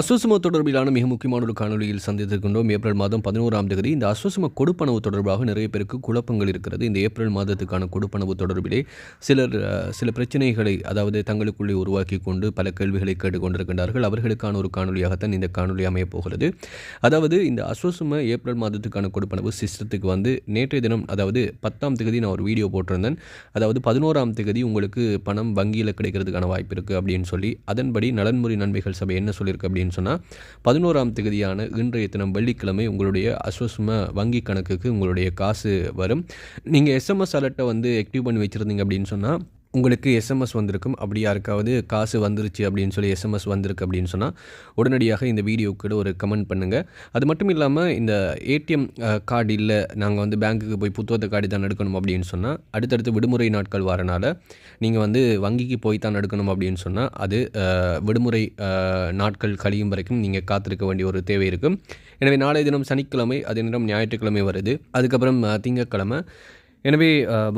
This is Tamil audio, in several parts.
அஸ்வசும தொடர்பிலான மிக முக்கியமான ஒரு காணொலியில் சந்தித்திருக்கின்றோம். ஏப்ரல் மாதம் பதினோராம் தேதி இந்த அஸ்வசும கொடுப்பனவு தொடர்பாக நிறைய பேருக்கு குழப்பங்கள் இருக்கிறது. இந்த ஏப்ரல் மாதத்துக்கான கொடுப்பனவு தொடர்பிலே சிலர் சில பிரச்சனைகளை அதாவது தங்களுக்குள்ளே உருவாக்கி கொண்டு பல கேள்விகளை கேட்டுக்கொண்டிருக்கின்றார்கள். அவர்களுக்கான ஒரு காணொலியாகத்தான் இந்த காணொலி அமையப் போகிறது. அதாவது இந்த அஸ்வசம ஏப்ரல் மாதத்துக்கான கொடுப்பனவு சிஸ்டத்துக்கு வந்து நேற்றைய தினம் அதாவது பத்தாம் தேதி நான் ஒரு வீடியோ போட்டிருந்தேன். அதாவது பதினோராம் தேதி உங்களுக்கு பணம் வங்கியில் கிடைக்கிறதுக்கான வாய்ப்பு இருக்குது அப்படின்னு சொல்லி அதன்படி நலன்முறை நன்மைகள் சபை என்ன சொல்லியிருக்கு அப்படின்னு சொன்னால் பதினோராம் தேதியான இன்றைய தினம் வெள்ளிக்கிழமை உங்களுடைய அஸ்வசும வங்கி கணக்குக்கு உங்களுடைய காசு வரும். நீங்கள் எஸ்எம்எஸ் அலர்ட்டை வந்து ஆக்டிவ் பண்ணி வச்சுருந்தீங்க அப்படின்னு சொன்னால் உங்களுக்கு எஸ்எம்எஸ் வந்திருக்கும். அப்படி யாருக்காவது காசு வந்துருச்சு அப்படின்னு சொல்லி எஸ்எம்எஸ் வந்திருக்கு அப்படின்னு சொன்னால் உடனடியாக இந்த வீடியோக்கு ஒரு கமெண்ட் பண்ணுங்கள் அது மட்டும் இல்லாமல் இந்த ஏடிஎம் கார்டு இல்லை நாங்கள் வந்து பேங்க்குக்கு போய் புத்தகத்தை கார்டு தான் எடுக்கணும் அப்படின்னு சொன்னால் அடுத்தடுத்து விடுமுறை நாட்கள் வரனால நீங்கள் வந்து வங்கிக்கு போய் தான் எடுக்கணும் அப்படின்னு சொன்னால் அது விடுமுறை நாட்கள் கழியும் வரைக்கும் நீங்கள் காத்திருக்க வேண்டிய ஒரு தேவை இருக்கும். எனவே நாளைய தினம் சனிக்கிழமை அதே நேரம் ஞாயிற்றுக்கிழமை வருது. அதுக்கப்புறம் திங்கக்கிழமை எனவே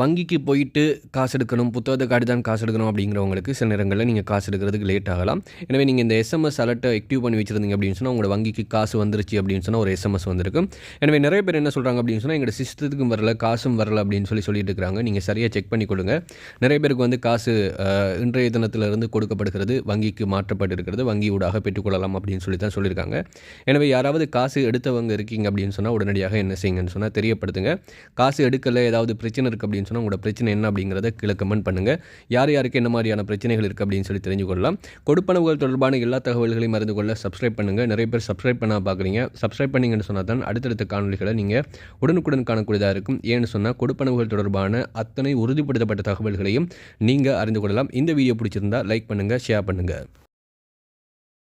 வங்கிக்கு போயிட்டு காசு எடுக்கணும் புத்தகத்தை காட்டி தான் காசு எடுக்கணும் அப்படிங்கிறவங்களுக்கு சில நேரங்களில் நீங்கள் காசு எடுக்கிறதுக்கு லேட் ஆகலாம். எனவே நீங்கள் இந்த எஸ்எம்எஸ் அலர்ட்டை ஆக்டிவ் பண்ணி வச்சிருந்தீங்க அப்படின்னு சொன்னால் உங்களோட வங்கிக்கு காசு வந்துருச்சு அப்படின்னு சொன்னால் ஒரு எஸ்எம்எஸ் வந்திருக்கும். எனவே நிறைய பேர் என்ன சொல்கிறாங்க அப்படின்னு சொன்னால் எங்களோட சிஸ்டத்துக்கும் வரல காசும் வரல அப்படின்னு சொல்லி சொல்லிட்டு இருக்கிறாங்க நீங்கள் சரியாக செக் பண்ணி கொடுங்க நிறைய பேருக்கு வந்து காசு இன்றைய தினத்திலிருந்து கொடுக்கப்படுகிறது வங்கிக்கு மாற்றப்பட்டிருக்கிறது வங்கி ஊடாக பெற்றுக்கொள்ளலாம் அப்படின்னு சொல்லி தான் சொல்லியிருக்காங்க. எனவே யாராவது காசு எடுத்தவங்க இருக்கீங்க அப்படின்னு சொன்னால் உடனடியாக என்ன செய்யுங்கன்னு சொன்னால் தெரியப்படுத்துங்க. காசு எடுக்கல ஏதாவது பிரச்சனை இருக்குது அப்படின்னு சொன்னால் உங்களோட பிரச்சனை என்ன அப்படிங்கிறத கீழே கமெண்ட் பண்ணுங்கள் யார் யாருக்கு என்ன மாதிரியான பிரச்சனைகள் இருக்குது அப்படின்னு சொல்லி தெரிஞ்சு கொள்ளலாம் கொடுப்பனவுகள் தொடர்பான எல்லா தகவல்களையும் அறிந்து கொள்ள சப்ஸ்கிரைப் பண்ணுங்கள் நிறைய பேர் சப்ஸ்கிரைப் பண்ண பார்க்குறீங்க சப்ஸ்கிரைப் பண்ணிங்கன்னு சொன்னால் தான் அடுத்தடுத்த காணொலிகளை நீங்கள் உடனுக்குடன் காணக்கூடியதாக இருக்கும். ஏன்னு சொன்னால் கொடுப்பனவுகள் தொடர்பான அத்தனை உறுதிப்படுத்தப்பட்ட தகவல்களையும் நீங்கள் அறிந்து கொள்ளலாம். இந்த வீடியோ பிடிச்சிருந்தா லைக் பண்ணுங்கள் ஷேர் பண்ணுங்கள்